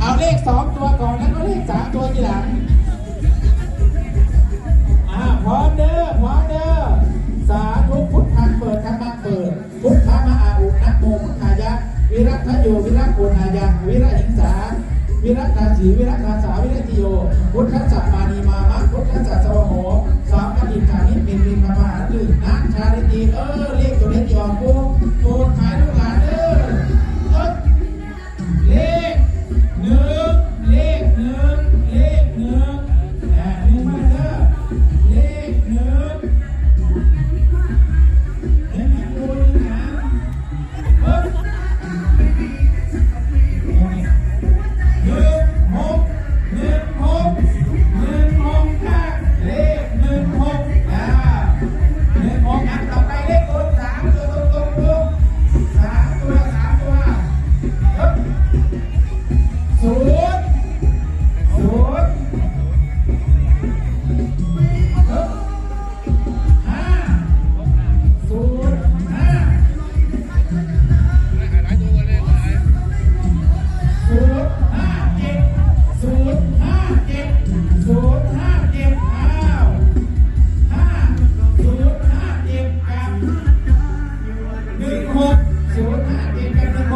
เอาเลขสองตัวก่อนแล้วก็เลขสามตัวทีหลังอ่าพร้อมเด้อพร้อมเด้อสาธุพุทธังเปิดธรรมังเปิด พุทธมหาอุนะโมพุทธายะ วิรัตโยวิรัตโกนายังวิรัหิงสาวิรัตตาสีวิรัตตาสาวิรัติโย พุทธสัพมานีมามะพุทธสัสสวโหสามปฏิขานิมินมินมามาหนึ่งนักชาลิตีเออ Thank you.